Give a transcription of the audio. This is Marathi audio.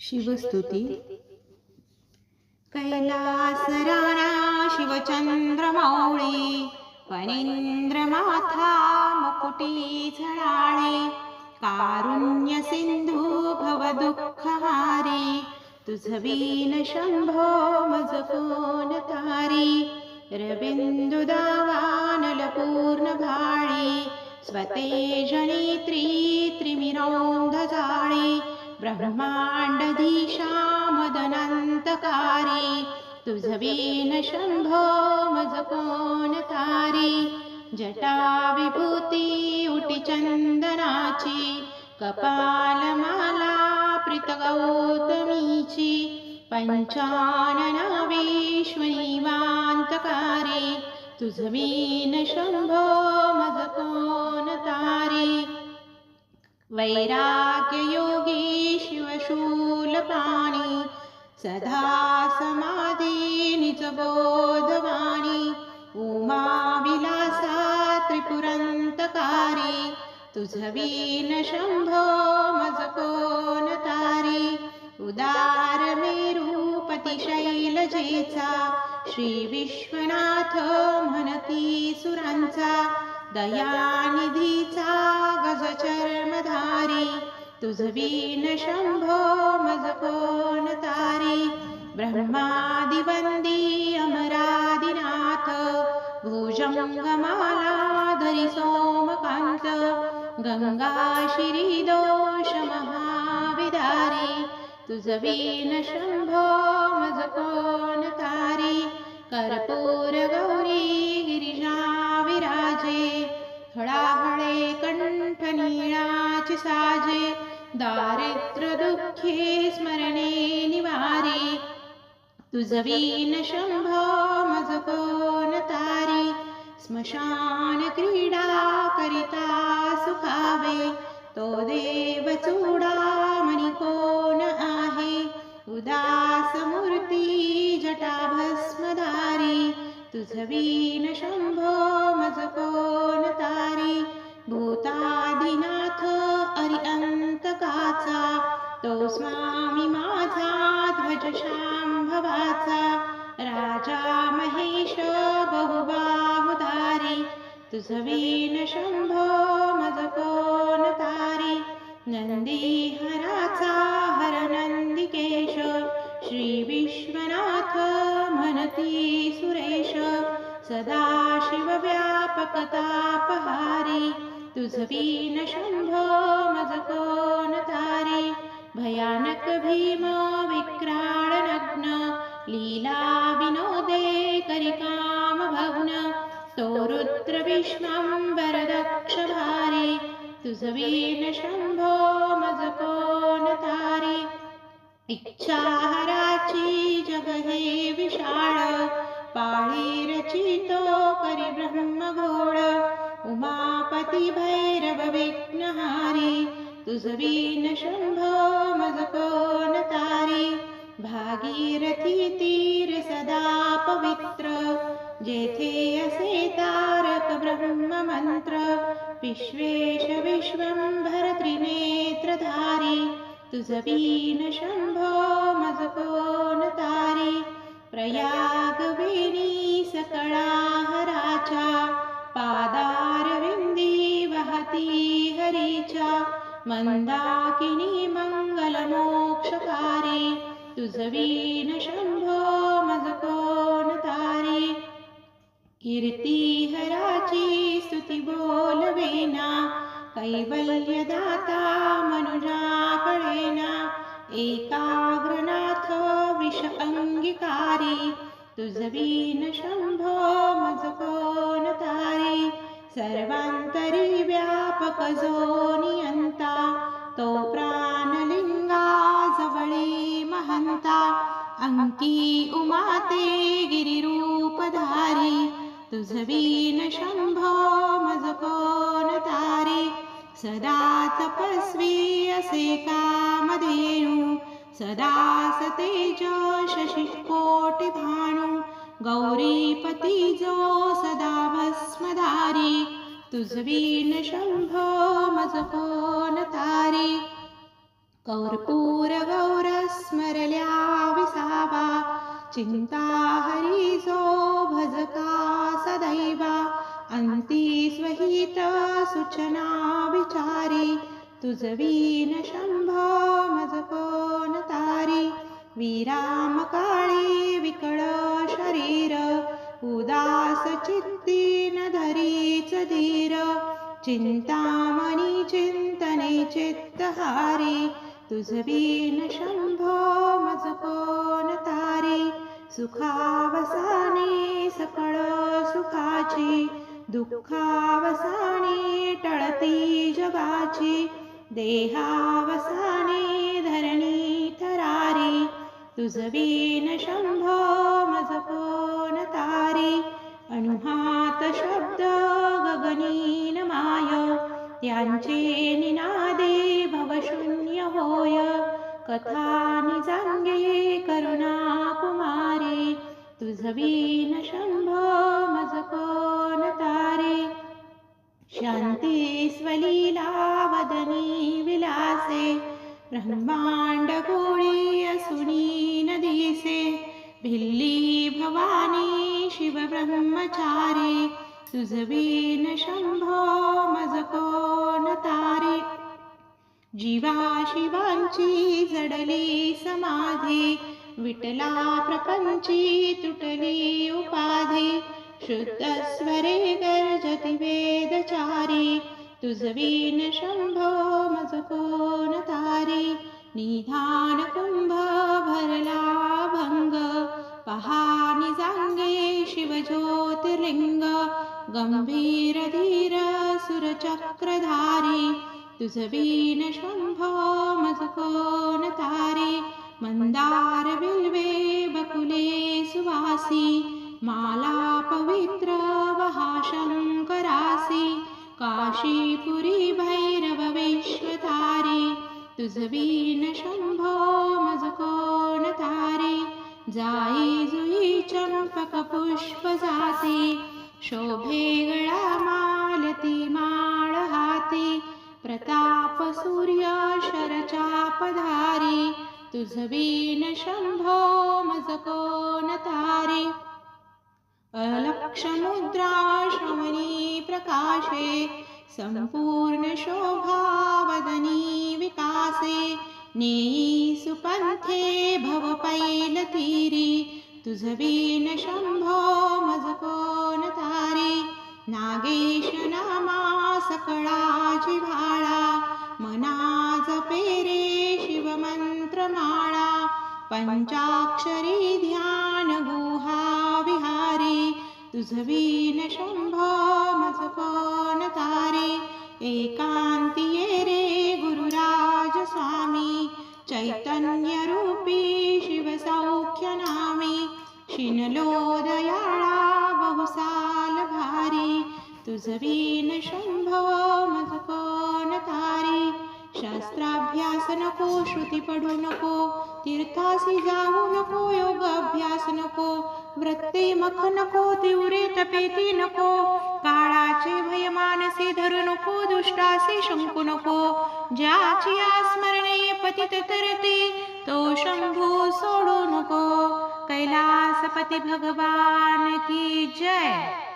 शिवस्तुती. कैलास राणा शिवचंद्रमावळी फणींद्र माथा मुकुटी झळाळे कारुण्य सिंधू भव दुःखहारी तुझ वीन शंभो मज तारी रविंदु दावानल पूर्ण भाळी स्वतेजनी त्री त्रिमिरौंध ब्रह्माण्डधीशामदनन्तकारी ब्रह्मांडधीशा मदनंतकारी तुझ शंभो मज कोण तारी जटा विभूती उटी चंदनाची कपालमाला प्रीत गौतमीची पंचानना विश्वनिवांतकारी शंभो मज कोण तारी वैराग्ययोगी शिवशूलपाणी सदा समाधी बोधवाणी उमाविलासा त्रिपुरंतकारी तुझ वीन शंभो मज तारी उदार मेरूपती शैलजेचा म्हणती सुरांचा दयानिधीचा गजचर्मधारी तुझवीन शम्भो मजकोन तारी ब्रह्मादिवन्दी अमरादिनाथ भुजङ्गमालाधरि सोमकान्त गङ्गा श्री दोषमहाविधारी शम्भो मजकोन तारी कर्पूरगौरी हळाहळे कंठ निळाचे साजे दारिद्र दुःखे स्मरणे निवारे. तुझवीन शंभो मज कोण तारी स्मशान क्रीडा करिता सुखावे. तो दे तो स्वामी माझा ध्वज शांभवाचा राजा महेश बहुबाहुधारी. तुझ वीन शंभो मज कोण तारी. नंदी हराचा हर नंदिकेश श्री विश्वनाथ म्हणती सुरेश. सदा शिव व्यापक तापहारी. तुझ वीन शंभो मज कोण तारी. भयानक भीम विक्राळ नग्न लीला विनोदे करिकाम भग्न तो रुद्र विश्वांबर दक्ष भारी तुझवीन शंभो मजकोन तारी? इच्छाहराची जग हे विशाळ पाळी रचितो करी ब्रह्मघोळ उमापती भैरव विघ्नहारी तुसीन शम्भो सदा पवित्र भागीरथितीरसदा पवित्रेऽसे तारक ब्रह्ममन्त्र विश्वेश विश्वम्भरत्रिनेत्रधारी तुसपीन शम्भो मजुको न तारी प्रयागवेणी सकला चा पादारविन्दी वहति हरिचा मंदाकिनी मंगल मोक्षकारी शंभो मज कोण तारी कीर्ती हराची स्तुती बोलवेना कैवल्यदाता मनुजा कळेना एकाग्रनाथ विष अंगिकारी तुझवीन शंभो मज कोण तारी सर्वांतरी व्यापक जोनिया तो प्राणलिंगा जवळी महंता अंकी उमाते गिरिरूपधारी तुझ वीन शंभो मज कोण तारी सदा तपस्वी असे कामधेनु सदा सतेज शशिकोटि भानु गौरीपती जो सदा भस्मधारी तुझवीन शंभो मज कोण तारी? कौरपूर गौर स्मरल्या विसावा चिंता हरिजो भजका सदैवा अंती स्वहित सूचना विचारी तुझवीन शंभो मज कोण तारी? विराम धीर चिंतामणी चिंतने चित्तहारी तुझवीन शंभो मज कोण तारी। सुखावसाने सकळ सुखाची दुःखावसाने टळती जगाची। देहावसाने धरणी थरारी तुझवीन शंभो त्यांचे निनादे भवशून्य होय. कथा निजांगे करुणा कुमारी तुझवीन शंभ मज कोण तारी. शांती स्वलीला वदनी विलासे ब्रह्मांड गोळी असुनी नदीसे भिल्ली भवानी शिव ब्रह्मचारी तुझवीन शंभो मज कोण तारी जीवा शिवांची जडली समाधी विटला प्रपंची तुटली उपाधी। शुद्ध स्वरे गर्जति वेदचारी तुझवीन शंभो मज कोण तारी निधान कुंभ भरला भंग पहानी जांगे शिव गम्भीरधीरसुरचक्रधारी तुसवीन शम्भो मधुको न तारी मन्दारिल्बे बकुले सुवासि माला पवित्र करासि काशीपुरी भैरव विश्व तारी शम्भो मधुको न तारी जाई जुयी चम्पकपुष्पजासि जाई शोभे गळा मालती माळ हाती प्रताप सूर्य शरचापधारी तुझवीन शंभो मज कोण तारी? अलक्षमुद्रा श्रवणी प्रकाशे संपूर्ण शोभा वदनी विकासे नेई सुपंथे भव पैल तीरी तुझवीन शंभो मज कोण तारी? नागेश नामा सकळा जिव्हाळा मना पेरे शिवमंत्र माळा पंचाक्षरी ध्यान गुहा विहारी तुझवीन शंभो मज कोण तारी? एकांतिये रे गुरुराज स्वामी चैतन्य रूपी नामी शिनलो दयाळा बहुसाल भारी तुझवीन शंभो मजकोन तारी शास्त्राभ्यास नको श्रुती पडू नको तीर्थासी जाऊ नको योग अभ्यास नको व्रते मख नको तिवरे तपेती नको काळाचे भय मानसे धरू नको दुष्टासी शंकू नको ज्याची स्मरणे पतित तरते तो शंभू सोडू नको. कैलासपती भगवान की जय.